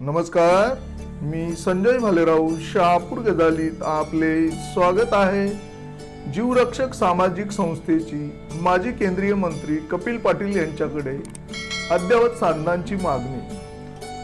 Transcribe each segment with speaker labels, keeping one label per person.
Speaker 1: नमस्कार मी संजय भालेराव शहापूर गदालीत आपले स्वागत आहे. जीवरक्षक सामाजिक संस्थेची माजी केंद्रीय मंत्री कपिल पाटील यांच्याकडे अद्ययावत साधनांची मागणी.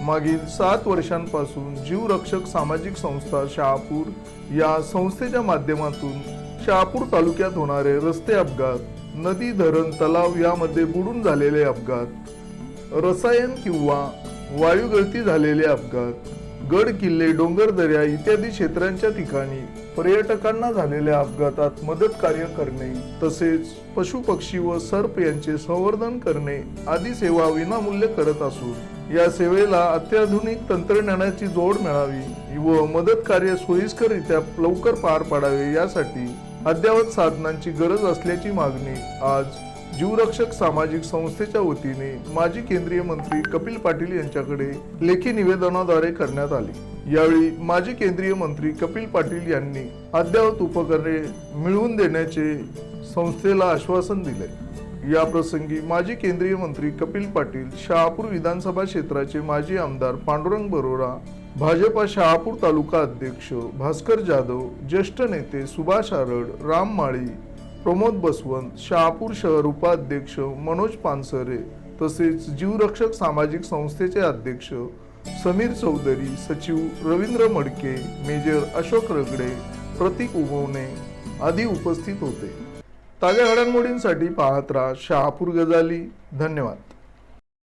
Speaker 1: मागील सात वर्षांपासून जीवरक्षक सामाजिक संस्था शहापूर या संस्थेच्या माध्यमातून शहापूर तालुक्यात होणारे रस्ते अपघात नदी धरण तलाव यामध्ये बुडून झालेले अपघात रसायन किंवा वायू गळती झालेले अपघात गड किल्ले डोंगर दर्या इत्यादी क्षेत्रांच्या ठिकाणी पर्यटकांना झालेल्या अपघातात मदत कार्य करणे तसेच पशु पक्षी व सर्प यांचे संवर्धन करणे आदी सेवा विनामूल्य करत असून या सेवेला अत्याधुनिक तंत्रज्ञानाची जोड मिळावी व मदत कार्य सोयीस्कररित्या लवकर पार पाडावे यासाठी अद्ययावत साधनांची गरज असल्याची मागणी आज जीवरक्षक सामाजिक संस्थेच्या वतीने माजी केंद्रीय मंत्री कपिल पाटील यांच्याकडे लेखी निवेदनाद्वारे करण्यात आले. यावेळी माजी केंद्रीय मंत्री कपिल पाटील यांनी अद्ययावत उपकरणे मिळवून देण्याचे संस्थेला आश्वासन दिले. या प्रसंगी माजी केंद्रीय मंत्री कपिल पाटील शहापूर विधानसभा क्षेत्राचे माजी आमदार पांडुरंग बरोरा भाजपा शहापूर तालुका अध्यक्ष भास्कर जाधव ज्येष्ठ नेते सुभाष आरड राम माळी प्रमोद बसवंत शहापूर शहर उपाध्यक्ष मनोज पानसरे तसेच जीवरक्षक सामाजिक संस्थेचे अध्यक्ष समीर चौधरी सचिव रवींद्र मडके मेजर अशोक रगडे प्रतीक उगवणे आदी उपस्थित होते. ताज्या घडामोडींसाठी पाहत राहा शहापूर गजाली. धन्यवाद.